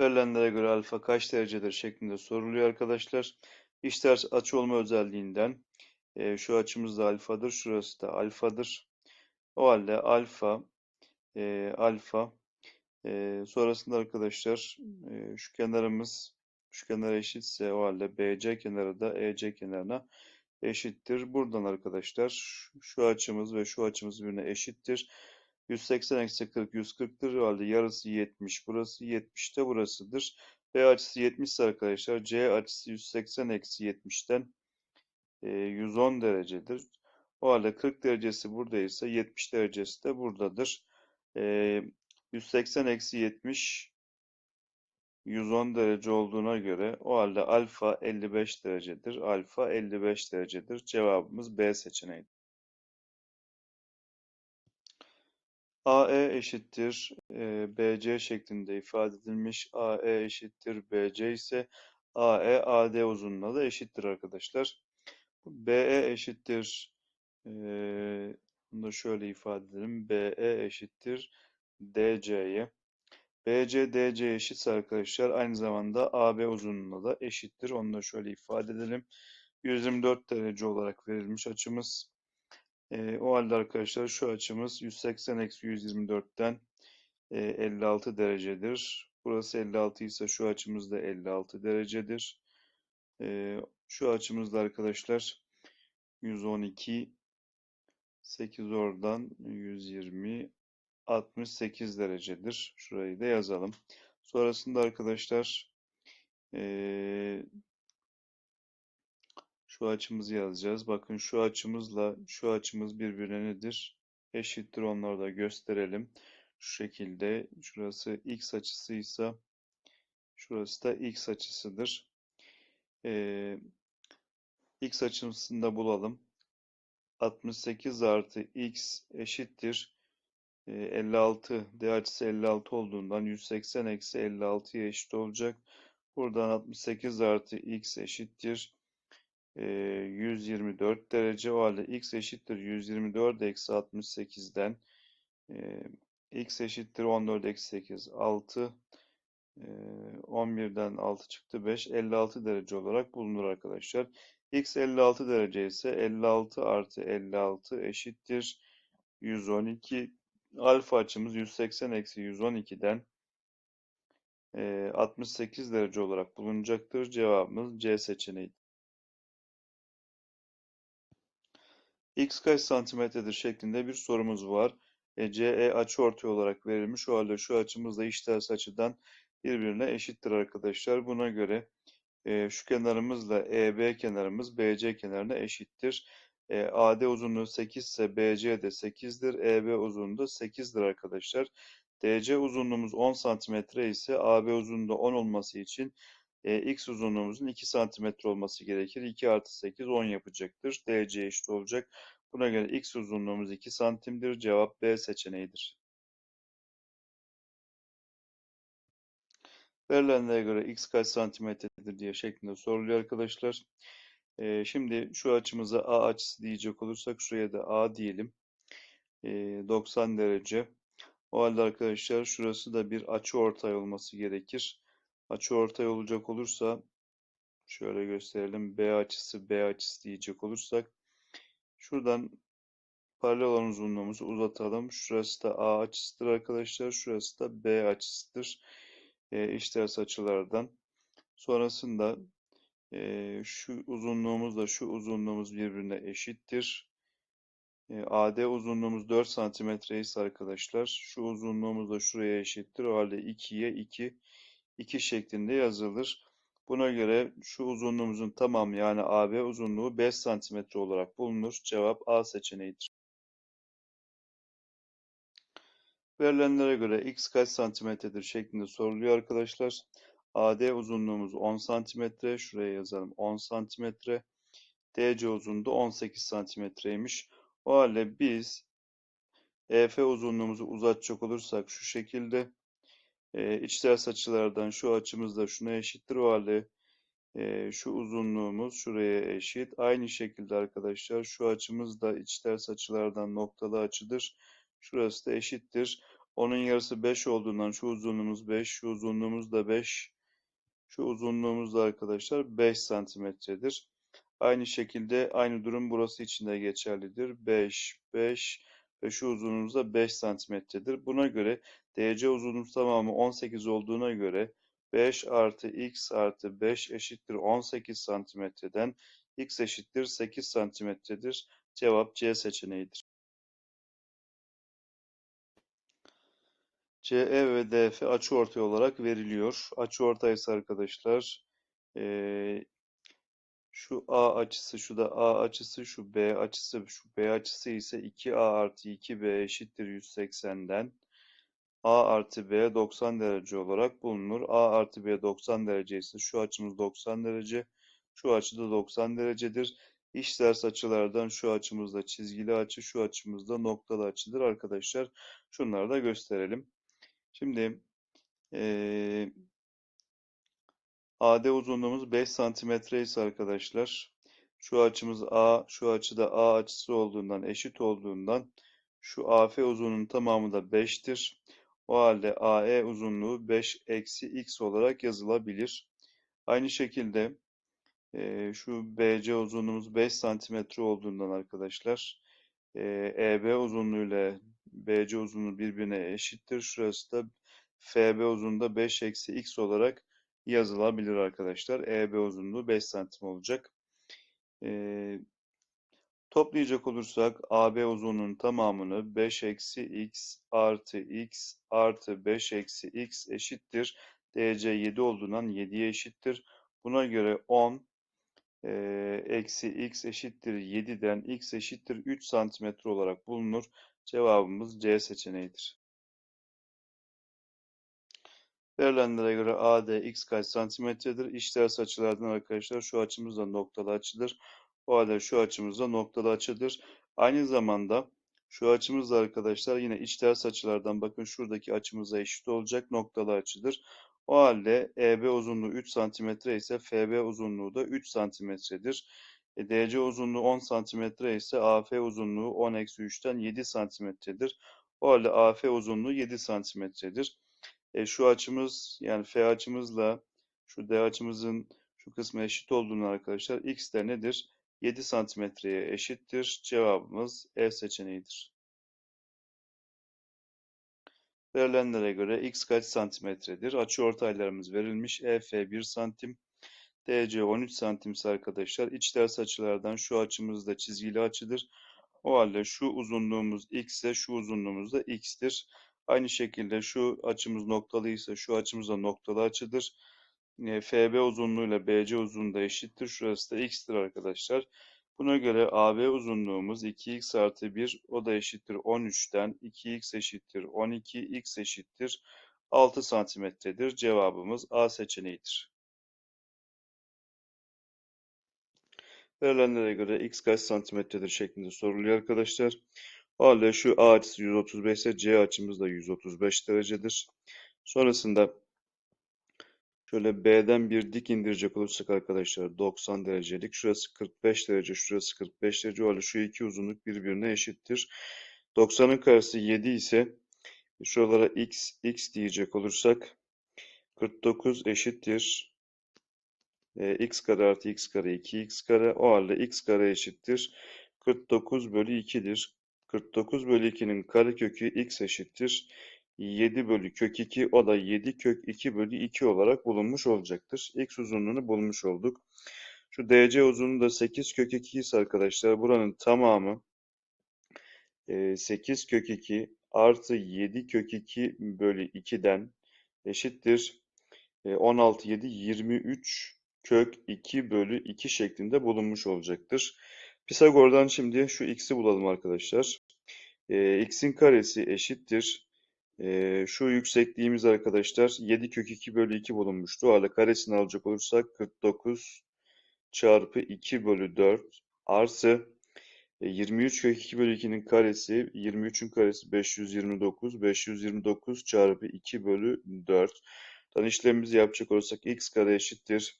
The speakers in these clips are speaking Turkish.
Verilenlere göre alfa kaç derecedir şeklinde soruluyor arkadaşlar. İşters açı olma özelliğinden e, şu açımız da alfadır, şurası da alfadır. O halde alfa e, alfa e, sonrasında arkadaşlar e, şu kenarımız şu kenar eşitse o halde BC kenarı da EC kenarına eşittir. Buradan arkadaşlar şu açımız ve şu açımız birbirine eşittir. 180 eksi 40 140'tır. O halde yarısı 70. Burası 70 de burasıdır. B açısı 70 ise arkadaşlar C açısı 180 eksi 70'ten e, 110 derecedir. O halde 40 derecesi buradaysa 70 derecesi de buradadır. E, 180 eksi 70 110 derece olduğuna göre o halde alfa 55 derecedir. Alfa 55 derecedir. Cevabımız B seçeneği. AE eşittir e, BC şeklinde ifade edilmiş. AE eşittir BC ise AE AD uzunluğuna da eşittir arkadaşlar. BE eşittir e, bunu da şöyle ifade edelim. BE eşittir DC'ye. BC DC eşitse arkadaşlar aynı zamanda AB uzunluğuna da eşittir. Onu da şöyle ifade edelim. 124 derece olarak verilmiş açımız. E, o halde arkadaşlar şu açımız 180 eksi 124'ten e, 56 derecedir. Burası 56 ise şu açımız da 56 derecedir. E, şu açımız da arkadaşlar 112 8 oradan 120 68 derecedir. Şurayı da yazalım. Sonrasında arkadaşlar e, şu açımızı yazacağız. Bakın şu açımızla şu açımız birbirine nedir? Eşittir. Onları da gösterelim. Şu şekilde şurası x açısıysa şurası da x açısıdır. Ee, x açısını da bulalım. 68 artı x eşittir. Ee, 56 d açısı 56 olduğundan 180 eksi 56'ya eşit olacak. Buradan 68 artı x eşittir. 124 derece. O halde x eşittir 124 eksi 68'den x eşittir 14 eksi 8 6 11'den 6 çıktı 5 56 derece olarak bulunur arkadaşlar. x 56 derece ise 56 artı 56 eşittir 112 alfa açımız 180 eksi 112'den 68 derece olarak bulunacaktır. Cevabımız C seçeneği. X kaç santimetredir şeklinde bir sorumuz var. E, CE açıortay olarak verilmiş. O halde şu açımız da işters açıdan birbirine eşittir arkadaşlar. Buna göre e, şu kenarımızla EB kenarımız BC kenarına eşittir. E, AD uzunluğu 8 ise BC de 8'dir. EB uzunluğu da 8'dir arkadaşlar. DC uzunluğumuz 10 santimetre ise AB uzunluğu 10 olması için e, x uzunluğumuzun 2 santimetre olması gerekir. 2 artı 8 10 yapacaktır. DC eşit olacak. Buna göre x uzunluğumuz 2 santimdir. Cevap B seçeneğidir. Verilenlere göre x kaç santimetredir diye şeklinde soruluyor arkadaşlar. E, şimdi şu açımıza A açısı diyecek olursak şuraya da A diyelim. E, 90 derece. O halde arkadaşlar şurası da bir açı ortay olması gerekir. Açı ortay olacak olursa şöyle gösterelim. B açısı B açısı diyecek olursak şuradan paralel olan uzunluğumuzu uzatalım. Şurası da A açısıdır arkadaşlar. Şurası da B açısıdır. E, işters açılardan. Sonrasında e, şu uzunluğumuzla şu uzunluğumuz birbirine eşittir. E, AD uzunluğumuz 4 santimetre ise arkadaşlar şu uzunluğumuz da şuraya eşittir. O halde 2'ye 2 2 şeklinde yazılır. Buna göre şu uzunluğumuzun tamamı yani AB uzunluğu 5 santimetre olarak bulunur. Cevap A seçeneğidir. Verilenlere göre x kaç santimetredir şeklinde soruluyor arkadaşlar. AD uzunluğumuz 10 santimetre. Şuraya yazalım 10 santimetre. DC uzunluğu 18 santimetreymiş. O halde biz EF uzunluğumuzu uzatacak olursak şu şekilde e, içters açılardan şu açımız da şuna eşittir. O halde e, şu uzunluğumuz şuraya eşit. Aynı şekilde arkadaşlar şu açımız da içters açılardan noktalı açıdır. Şurası da eşittir. Onun yarısı 5 olduğundan şu uzunluğumuz 5, şu uzunluğumuz da 5. Şu uzunluğumuz da arkadaşlar 5 santimetredir. Aynı şekilde aynı durum burası için de geçerlidir. 5, 5 ve şu uzunluğumuz da 5 santimetredir. Buna göre DC uzunluğumuz tamamı 18 olduğuna göre 5 artı x artı 5 eşittir 18 santimetreden x eşittir 8 santimetredir. Cevap C seçeneğidir. CE ve DF açıortay olarak veriliyor. Açıortay ise arkadaşlar eee, şu A açısı, şu da A açısı, şu B açısı, şu B açısı ise 2A artı 2B eşittir 180'den A artı B 90 derece olarak bulunur. A artı B 90 derece ise şu açımız 90 derece, şu açı da 90 derecedir. İşters açılardan şu açımız da çizgili açı, şu açımız da noktalı açıdır arkadaşlar. Şunları da gösterelim. Şimdi eee AD uzunluğumuz 5 santimetre ise arkadaşlar şu açımız A, şu açı da A açısı olduğundan eşit olduğundan şu AF uzunluğunun tamamı da 5'tir. O halde AE uzunluğu 5 eksi x olarak yazılabilir. Aynı şekilde eee, şu BC uzunluğumuz 5 santimetre olduğundan arkadaşlar eee, EB uzunluğu ile BC uzunluğu birbirine eşittir. Şurası da FB uzunluğu da 5 eksi x olarak yazılabilir arkadaşlar. EB uzunluğu 5 santim olacak. Ee, toplayacak olursak AB uzunluğunun tamamını 5 eksi x artı x artı 5 eksi x eşittir. DC 7 olduğundan 7'ye eşittir. Buna göre 10 e, eksi x eşittir 7'den x eşittir 3 santimetre olarak bulunur. Cevabımız C seçeneğidir. Verilenlere göre AD x kaç santimetredir? İşters açılardan arkadaşlar şu açımız da noktalı açıdır. O halde şu açımız da noktalı açıdır. Aynı zamanda şu açımız da arkadaşlar yine içters açılardan bakın şuradaki açımıza eşit olacak noktalı açıdır. O halde EB uzunluğu 3 santimetre ise FB uzunluğu da 3 santimetredir. E, DC uzunluğu 10 santimetre ise AF uzunluğu 10 eksi 3'ten 7 santimetredir. O halde AF uzunluğu 7 santimetredir. E, şu açımız yani F açımızla şu D açımızın şu kısmı eşit olduğunu arkadaşlar x de nedir? 7 santimetreye eşittir. Cevabımız E seçeneğidir. Verilenlere göre x kaç santimetredir? Açıortaylarımız verilmiş. EF 1 santim. DC 13 santimse arkadaşlar iç ters açılardan şu açımız da çizgili açıdır. O halde şu uzunluğumuz x ise şu uzunluğumuz da x'tir. Aynı şekilde şu açımız noktalıysa şu açımız da noktalı açıdır. E, FB uzunluğu ile BC uzunluğu da eşittir. Şurası da x'tir arkadaşlar. Buna göre AB uzunluğumuz 2x artı 1 o da eşittir 13'ten 2x eşittir 12 x eşittir 6 santimetredir. Cevabımız A seçeneğidir. Verilenlere göre x kaç santimetredir şeklinde soruluyor arkadaşlar. O halde şu A açısı 135 ise C açımız da 135 derecedir. Sonrasında şöyle B'den bir dik indirecek olursak arkadaşlar 90 derecelik. Şurası 45 derece, şurası 45 derece. Halde şu iki uzunluk birbirine eşittir. 90'ın karesi 7 ise şuralara x, x diyecek olursak 49 eşittir. E, x kare artı x kare 2x kare. O halde x kare eşittir. 49 bölü 2'dir. 49 bölü 2'nin karekökü x eşittir. 7 bölü kök 2 o da 7 kök 2 bölü 2 olarak bulunmuş olacaktır. X uzunluğunu bulmuş olduk. Şu DC uzunluğu da 8 kök 2 ise arkadaşlar buranın tamamı 8 kök 2 artı 7 kök 2 bölü 2'den eşittir. 16 7 23 kök 2 bölü 2 şeklinde bulunmuş olacaktır. Pisagor'dan şimdi şu x'i bulalım arkadaşlar. E, x'in karesi eşittir. E, şu yüksekliğimiz arkadaşlar 7 kök 2 bölü 2 bulunmuştu. O halde karesini alacak olursak 49 çarpı 2 bölü 4 artı 23 kök 2 bölü 2'nin karesi 23'ün karesi 529 529 çarpı 2 bölü 4 Dan işlemimizi yapacak olursak x kare eşittir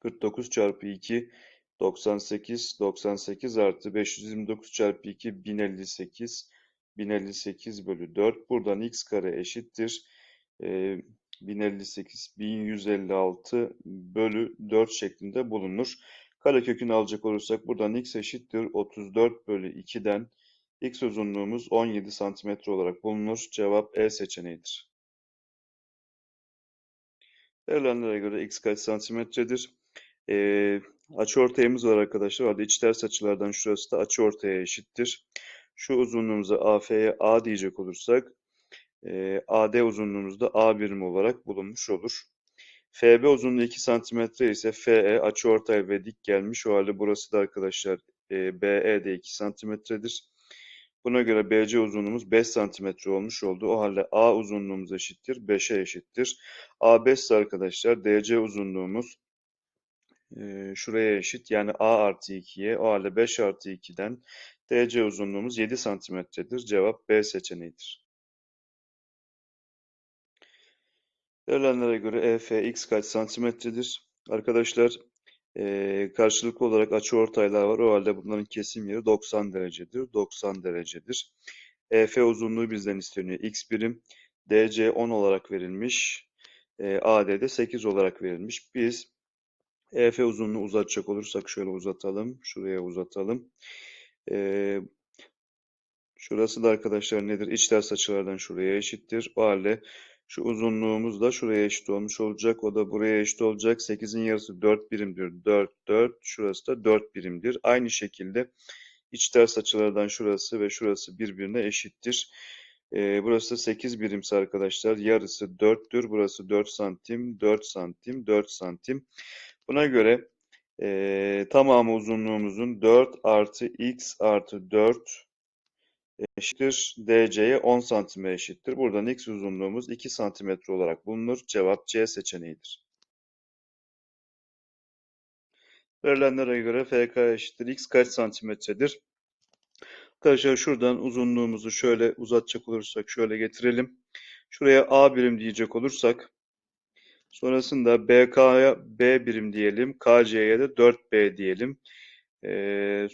49 çarpı 2 98 98 artı 529 çarpı 2 1058 1058 bölü 4. Buradan x kare eşittir. E, 1058, 1156 bölü 4 şeklinde bulunur. Karekökünü alacak olursak buradan x eşittir 34 bölü 2'den x uzunluğumuz 17 santimetre olarak bulunur. Cevap E seçeneğidir. Verilenlere göre x kaç santimetredir? Ee, açıortayımız var arkadaşlar. Orada iç ters açılardan şurası da açıortaya eşittir. Şu uzunluğumuza AF'ye A diyecek olursak e, AD uzunluğumuzda A birimi olarak bulunmuş olur. FB uzunluğu 2 cm ise FE açıortay ve dik gelmiş. O halde burası da arkadaşlar e, BE de 2 cm'dir. Buna göre BC uzunluğumuz 5 cm olmuş oldu. O halde A uzunluğumuz eşittir. 5'e eşittir. A 5 ise arkadaşlar DC uzunluğumuz şuraya eşit. Yani A artı 2'ye. O halde 5 artı 2'den DC uzunluğumuz 7 santimetredir. Cevap B seçeneğidir. Verilenlere göre EF x kaç santimetredir? Arkadaşlar e, karşılıklı olarak açıortaylar var. O halde bunların kesim yeri 90 derecedir. 90 derecedir. EF uzunluğu bizden isteniyor. X birim. DC 10 olarak verilmiş. E, AD de 8 olarak verilmiş. Biz EF uzunluğu uzatacak olursak şöyle uzatalım. Şuraya uzatalım. E, şurası da arkadaşlar nedir? İç ters açılardan şuraya eşittir. O halde şu uzunluğumuz da şuraya eşit olmuş olacak. O da buraya eşit olacak. 8'in yarısı 4 birimdir. 4, 4. Şurası da 4 birimdir. Aynı şekilde iç ters açılardan şurası ve şurası birbirine eşittir. Ee, burası 8 birimse arkadaşlar yarısı 4'tür. Burası 4 santim, 4 santim, 4 santim. Buna göre e, tamamı uzunluğumuzun 4 artı x artı 4 eşittir. DC'ye 10 santime eşittir. Buradan x uzunluğumuz 2 santimetre olarak bulunur. Cevap C seçeneğidir. Verilenlere göre FK eşittir. X kaç santimetredir? Arkadaşlar şuradan uzunluğumuzu şöyle uzatacak olursak şöyle getirelim. Şuraya A birim diyecek olursak sonrasında BK'ya B birim diyelim. KC'ye de 4B diyelim. Ee,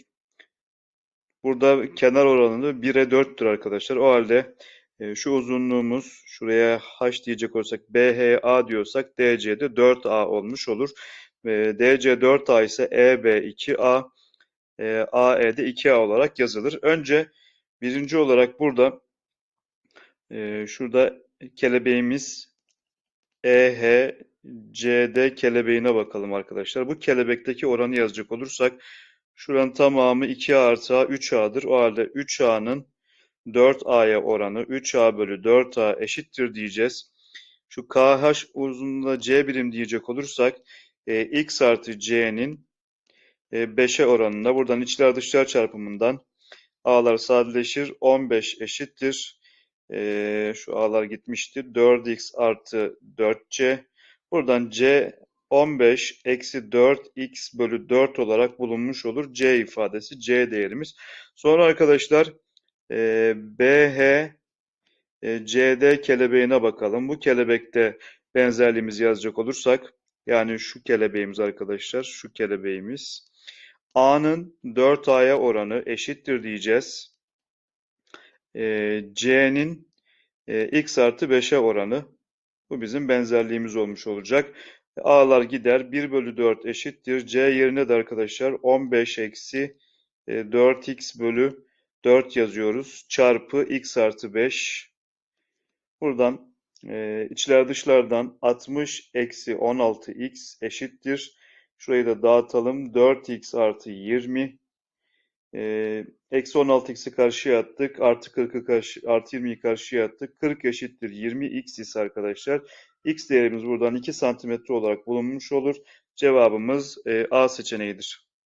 Burada kenar oranı 1'e 4'tür arkadaşlar. O halde e, şu uzunluğumuz şuraya h diyecek olursak BHA diyorsak DC de 4A olmuş olur. E, DC 4A ise EB 2A e, AE de 2A olarak yazılır. Önce birinci olarak burada e, şurada kelebeğimiz EHCD kelebeğine bakalım arkadaşlar. Bu kelebekteki oranı yazacak olursak Şuranın tamamı 2A artı A 3A'dır. O halde 3A'nın 4A'ya oranı 3A bölü 4A eşittir diyeceğiz. Şu KH uzunluğunda C birim diyecek olursak e, X artı C'nin e, 5'e oranında buradan içler dışlar çarpımından A'lar sadeleşir. 15 eşittir. E, şu A'lar gitmiştir. 4X artı 4C. Buradan C 15 eksi 4x bölü 4 olarak bulunmuş olur. C ifadesi C değerimiz. Sonra arkadaşlar e, BH e, CD kelebeğine bakalım. Bu kelebekte benzerliğimizi yazacak olursak yani şu kelebeğimiz arkadaşlar şu kelebeğimiz A'nın 4A'ya oranı eşittir diyeceğiz. E, C'nin e, x artı 5'e oranı bu bizim benzerliğimiz olmuş olacak. A'lar gider. 1 bölü 4 eşittir. C yerine de arkadaşlar 15 eksi 4x e, bölü 4 yazıyoruz. Çarpı x artı 5. Buradan e, içler dışlardan 60 eksi 16x eşittir. Şurayı da dağıtalım. 4x artı 20. E, eksi 16x'i karşıya attık. Artı 40'ı karşı, artı 20'yi karşıya attık. 40 eşittir 20x ise arkadaşlar X değerimiz buradan 2 santimetre olarak bulunmuş olur. Cevabımız e, A seçeneğidir.